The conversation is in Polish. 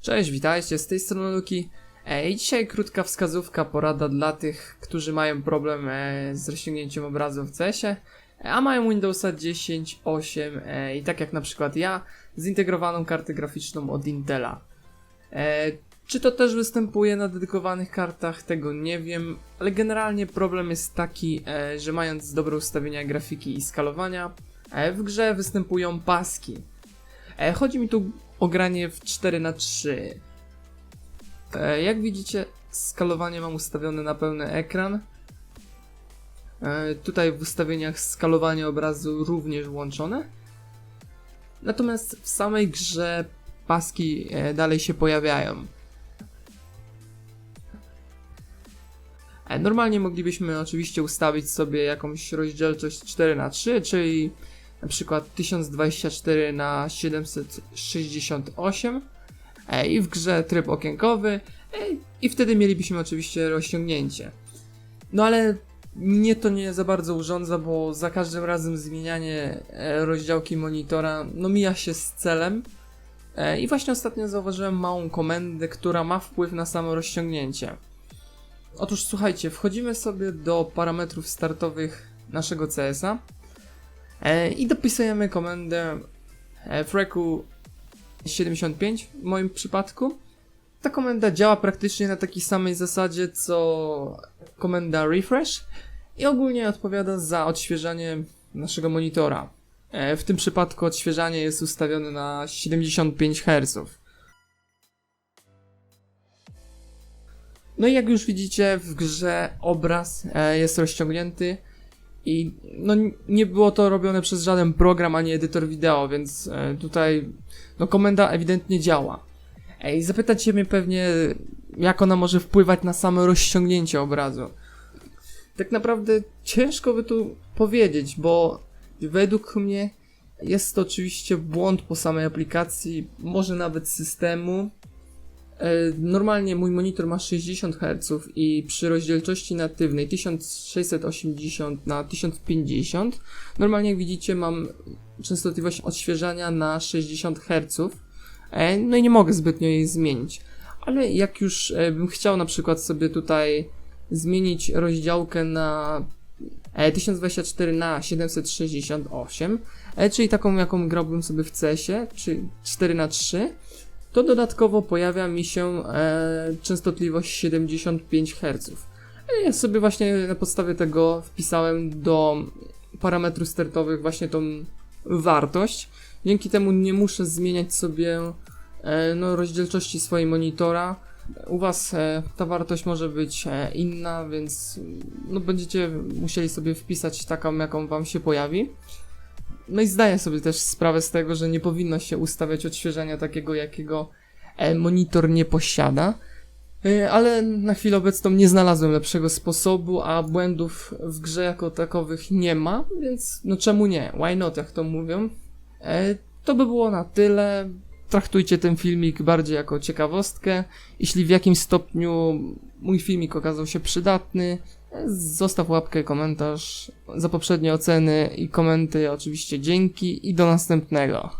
Cześć, witajcie, z tej strony Luki. E, I dzisiaj krótka wskazówka, porada dla tych, którzy mają problem e, z rozciągnięciem obrazu w CS-ie, e, a mają Windowsa 10, 8 e, i tak jak na przykład ja, zintegrowaną kartę graficzną od Intela. E, czy to też występuje na dedykowanych kartach, tego nie wiem, ale generalnie problem jest taki, e, że mając dobre ustawienia grafiki i skalowania, e, w grze występują paski. E, chodzi mi tu o granie w 4 na 3 e, Jak widzicie, skalowanie mam ustawione na pełny ekran. E, tutaj w ustawieniach skalowanie obrazu również włączone. Natomiast w samej grze paski e, dalej się pojawiają. Normalnie moglibyśmy oczywiście ustawić sobie jakąś rozdzielczość 4 na 3 czyli na przykład 1024 na 768 e, i w grze tryb okienkowy e, i wtedy mielibyśmy oczywiście rozciągnięcie. No ale mnie to nie za bardzo urządza, bo za każdym razem zmienianie e, rozdziałki monitora no mija się z celem. I właśnie ostatnio zauważyłem małą komendę, która ma wpływ na samo rozciągnięcie. Otóż słuchajcie, wchodzimy sobie do parametrów startowych naszego CS-a i dopisujemy komendę e, freku 75 w moim przypadku. Ta komenda działa praktycznie na takiej samej zasadzie co komenda refresh i ogólnie odpowiada za odświeżanie naszego monitora. E, W tym przypadku odświeżanie jest ustawione na 75 Hz. No i jak już widzicie w grze obraz e, jest rozciągnięty i no nie było to robione przez żaden program ani edytor wideo, więc e, tutaj no komenda ewidentnie działa. Ej, zapytacie mnie pewnie jak ona może wpływać na samo rozciągnięcie obrazu. Tak naprawdę ciężko by tu powiedzieć, bo według mnie jest to oczywiście błąd po samej aplikacji, może nawet systemu. E, Normalnie mój monitor ma 60 Hz i przy rozdzielczości natywnej 1680 na 1050 normalnie jak widzicie mam częstotliwość odświeżania na 60 Hz. E, No i nie mogę zbytnio jej zmienić. Ale jak już e, bym chciał na przykład sobie tutaj zmienić rozdziałkę na e, 1024 na 768, e, czyli taką jaką grałbym sobie w CS-ie, czy 4 na 3 to dodatkowo pojawia mi się e, częstotliwość 75 Hz. E, Ja sobie właśnie na podstawie tego wpisałem do parametrów startowych właśnie tą wartość. Dzięki temu nie muszę zmieniać sobie e, no, rozdzielczości swojej monitora. U Was e, ta wartość może być e, inna, więc no, będziecie musieli sobie wpisać taką, jaką Wam się pojawi. No i zdaję sobie też sprawę z tego, że nie powinno się ustawiać odświeżania takiego, jakiego e, monitor nie posiada. E, Ale na chwilę obecną nie znalazłem lepszego sposobu, a błędów w grze jako takowych nie ma, więc no czemu nie? Why not, jak to mówią. E, To by było na tyle. Traktujcie ten filmik bardziej jako ciekawostkę. Jeśli w jakimś stopniu mój filmik okazał się przydatny, zostaw łapkę, komentarz za poprzednie oceny i komenty. Oczywiście dzięki i do następnego.